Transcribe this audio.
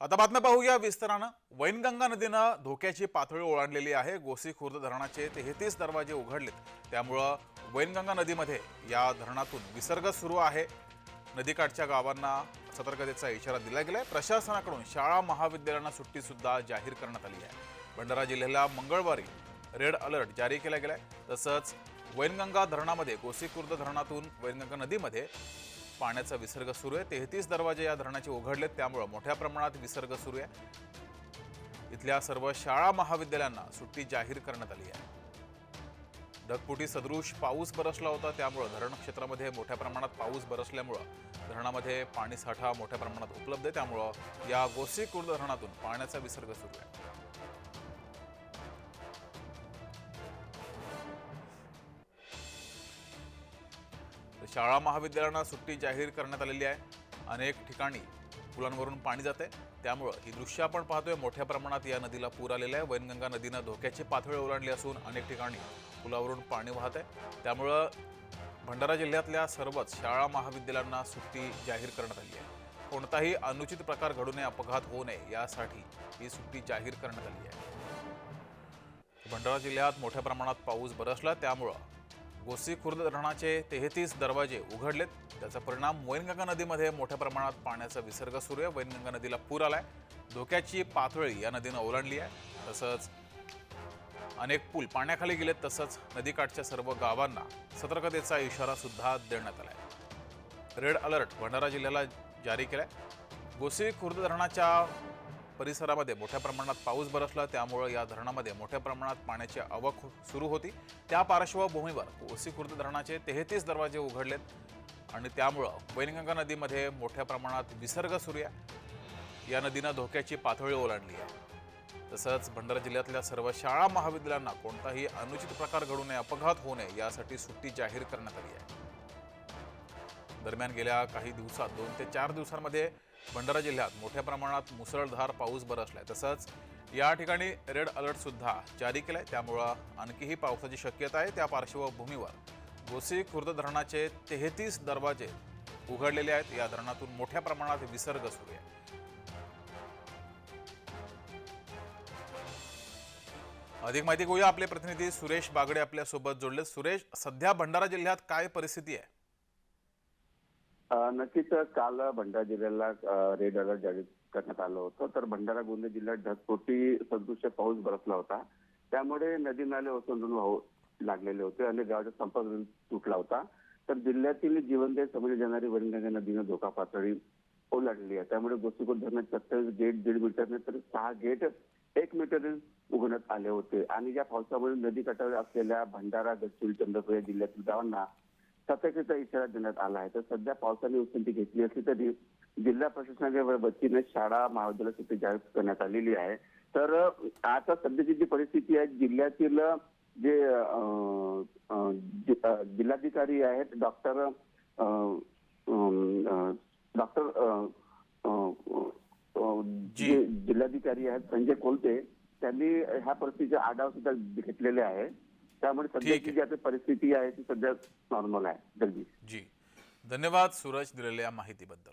आता बातम्या पाहूया विस्तारानं. वैनगंगा नदीनं धोक्याची पातळी ओलांडलेली आहे. गोसी खुर्द धरणाचे तेहतीस दरवाजे उघडलेत. त्यामुळं वैनगंगा नदीमध्ये या धरणातून विसर्ग सुरू आहे. नदीकाठच्या गावांना सतर्कतेचा इशारा दिला गेलाय. प्रशासनाकडून शाळा महाविद्यालयांना सुट्टीसुद्धा जाहीर करण्यात आली आहे. भंडारा जिल्ह्याला मंगळवारी रेड अलर्ट जारी केला गेलाय. तसंच वैनगंगा धरणामध्ये गोसीखुर्द धरणातून वैनगंगा नदीमध्ये पाण्याचा विसर्ग सुरू आहे. तेहतीस दरवाजे या धरणाचे उघडलेत. त्यामुळं मोठ्या प्रमाणात विसर्ग सुरू आहे. इथल्या सर्व शाळा महाविद्यालयांना सुट्टी जाहीर करण्यात आली आहे. ढगफुटी सदृश पाऊस बरसला होता. त्यामुळं धरण क्षेत्रामध्ये मोठ्या प्रमाणात पाऊस बरसल्यामुळं धरणामध्ये पाणीसाठा मोठ्या प्रमाणात उपलब्ध आहे. त्यामुळं या गोसीखुर्द धरणातून पाण्याचा विसर्ग सुरू आहे. शाळा महाविद्यालयांना सुट्टी जाहीर करण्यात आलेली आहे. अनेक ठिकाणी पुलांवरून पाणी जाते. त्यामुळं ही दृश्य आपण पाहतोय. मोठ्या प्रमाणात या नदीला पूर आलेला आहे. वैनगंगा नदीनं धोक्याची पातळी ओलांडली असून अनेक ठिकाणी पुलावरून पाणी वाहत आहे. त्यामुळं भंडारा जिल्ह्यातल्या सर्वच शाळा महाविद्यालयांना सुट्टी जाहीर करण्यात आली आहे. कोणताही अनुचित प्रकार घडू नये अपघात होऊ नये यासाठी ही सुट्टी जाहीर करण्यात आली आहे. भंडारा जिल्ह्यात मोठ्या प्रमाणात पाऊस बरसला. त्यामुळं गोसी खुर्द धरणाचे तेहतीस दरवाजे उघडलेत. त्याचा परिणाम वैनगंगा नदीमध्ये मोठ्या प्रमाणात पाण्याचा विसर्ग सुरू आहे. वैनगंगा नदीला पूर आलाय. धोक्याची पातळी या नदीनं ओलांडली आहे. तसंच अनेक पूल पाण्याखाली गेलेत. तसंच नदीकाठच्या सर्व गावांना सतर्कतेचा इशारा सुद्धा देण्यात आलाय. रेड अलर्ट भंडारा जिल्ह्याला जारी केलाय. गोसी खुर्द धरणाच्या परिसरामध्ये मोठ्या प्रमाणात पाऊस बरसला त्यामुळं या धरणामध्ये मोठ्या प्रमाणात पाण्याची आवक हो- सुरू होती. त्या पार्श्वभूमीवर ओसीखुर्द धरणाचे तेहतीस दरवाजे उघडलेत आणि त्यामुळं वैनगंगा नदीमध्ये मोठ्या प्रमाणात विसर्ग सुरू आहे. या नदीनं धोक्याची पातळी ओलांडली आहे. तसंच भंडारा जिल्ह्यातल्या सर्व शाळा महाविद्यालयांना कोणताही अनुचित प्रकार घडू नये अपघात होऊ नये यासाठी सुट्टी जाहीर करण्यात आली आहे. दरम्यान गेल्या काही दिवसात दोन ते चार दिवसांमध्ये भंडारा जिल्ह्यात मोठ्या प्रमाणात मुसळधार पाऊस बरसलाय तसंच या ठिकाणी रेड अलर्टसुद्धा जारी केला आहे त्यामुळं आणखीही पावसाची शक्यता आहे. त्या पार्श्वभूमीवर गोसी खुर्द धरणाचे तेहतीस दरवाजे उघडलेले आहेत. या धरणातून मोठ्या प्रमाणात विसर्ग सुरू आहे. अधिक माहिती घेऊया. आपले प्रतिनिधी सुरेश बागडे आपल्यासोबत जोडले सुरेश सध्या भंडारा जिल्ह्यात काय परिस्थिती आहे? नक्कीच काल भंडारा जिल्ह्याला रेड अलर्ट जारी करण्यात आलं होतं. तर भंडारा गोंदिया जिल्ह्यात ढगफोटी सदृश पाऊस बरसला होता. त्यामुळे नदी नाले ओसंडून वाहू लागलेले होते आणि गावाचा संपर्क तुटला होता. तर जिल्ह्यातील जीवनदायी समजली जाणारी वैनगंगा नदीनं धोका पातळी ओलांडली आहे. त्यामुळे गोसीकोट धरणात सत्तावीस गेट दीड मीटरने तर सहा गेट एक मीटर उघडण्यात आले होते. आणि या पावसामुळे नदी काठावर असलेल्या भंडारा गडचिरोली चंद्रपूर या जिल्ह्यातील गावांना सतर्कतेचा इशारा देण्यात आला आहे. तर सध्या पावसाने उसंती घेतली असली तरी जिल्हा प्रशासनाच्या वतीने शाळा महाविद्यालय सुट्टी जाहीर करण्यात आलेली आहे. तर आता सध्याची जी परिस्थिती आहे जिल्ह्यातील जे जिल्हाधिकारी आहेत डॉक्टर डॉक्टर जिल्हाधिकारी आहेत संजय कोलते त्यांनी ह्या परिस्थितीचा आढावा सुद्धा घेतलेले आहे. त्यामुळे सध्याची. जी आता परिस्थिती आहे ती सध्या नॉर्मल आहे जगदीश. जी. धन्यवाद सूरज दिलेल्या माहितीबद्दल.